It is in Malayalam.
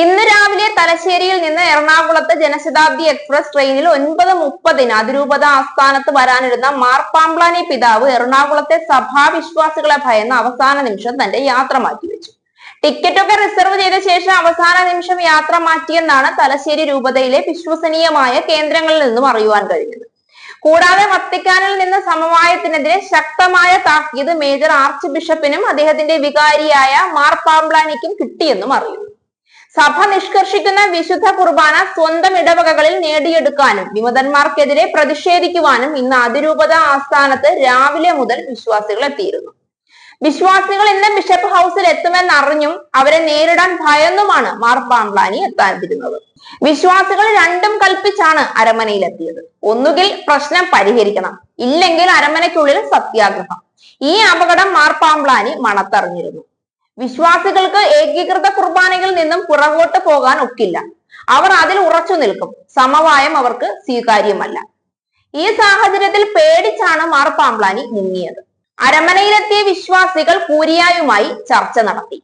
ഇന്ന് രാവിലെ തലശ്ശേരിയിൽ നിന്ന് എറണാകുളത്ത് ജനശതാബ്ദി എക്സ്പ്രസ് ട്രെയിനിൽ ഒൻപത് മുപ്പതിന് അതിരൂപത ആസ്ഥാനത്ത് വരാനിരുന്ന മാർപ്പാംപ്ലാനി പിതാവ് എറണാകുളത്തെ സഭാവിശ്വാസികളെ ഭയന്ന് അവസാന നിമിഷം തന്റെ യാത്ര മാറ്റിവെച്ചു. ടിക്കറ്റൊക്കെ റിസർവ് ചെയ്ത ശേഷം അവസാന നിമിഷം യാത്ര മാറ്റിയെന്നാണ് തലശ്ശേരി രൂപതയിലെ വിശ്വസനീയമായ കേന്ദ്രങ്ങളിൽ നിന്നും അറിയുവാൻ കഴിഞ്ഞത്. കൂടാതെ വത്തിക്കാനിൽ നിന്ന് സമവായത്തിനെതിരെ ശക്തമായ താക്കീത് മേജർ ആർച്ച് ബിഷപ്പിനും അദ്ദേഹത്തിന്റെ വികാരിയായ മാർ പാംബ്ലാനിക്കും കിട്ടിയെന്നും അറിയുന്നു. സഭ നിഷ്കർഷിക്കുന്ന വിശുദ്ധ കുർബാന സ്വന്തം ഇടവകകളിൽ നേടിയെടുക്കാനും വിമതന്മാർക്കെതിരെ പ്രതിഷേധിക്കുവാനും ഇന്ന് അതിരൂപത ആസ്ഥാനത്ത് രാവിലെ മുതൽ വിശ്വാസികൾ എത്തിയിരുന്നു. വിശ്വാസികൾ ഇന്ന് ബിഷപ്പ് ഹൗസിൽ എത്തുമെന്ന് അറിഞ്ഞും അവരെ നേരിടാൻ ഭയന്നുമാണ് മാർ പാംബ്ലാനി എത്താതിരുന്നത്. വിശ്വാസികൾ രണ്ടും കൽപ്പിച്ചാണ് അരമനയിലെത്തിയത് ഒന്നുകിൽ പ്രശ്നം പരിഹരിക്കണം ഇല്ലെങ്കിൽ അരമനയ്ക്കുള്ളിൽ സത്യാഗ്രഹം. ഈ അപകടം മാർ പാംബ്ലാനി മണത്തറിഞ്ഞിരുന്നു. വിശ്വാസികൾക്ക് ഏകീകൃത കുർബാനകളിൽ നിന്നും പുറകോട്ട് പോകാൻ ഒക്കില്ല. അവർ അതിൽ ഉറച്ചു നിൽക്കും. സമവായം അവർക്ക് സ്വീകാര്യമല്ല. ഈ സാഹചര്യത്തിൽ പേടിച്ചാണ് മാർ പാംബ്ലാനി മുങ്ങിയത്. അരമനയിലെത്തിയ വിശ്വാസികൾ കൂരിയായുമായി ചർച്ച നടത്തി.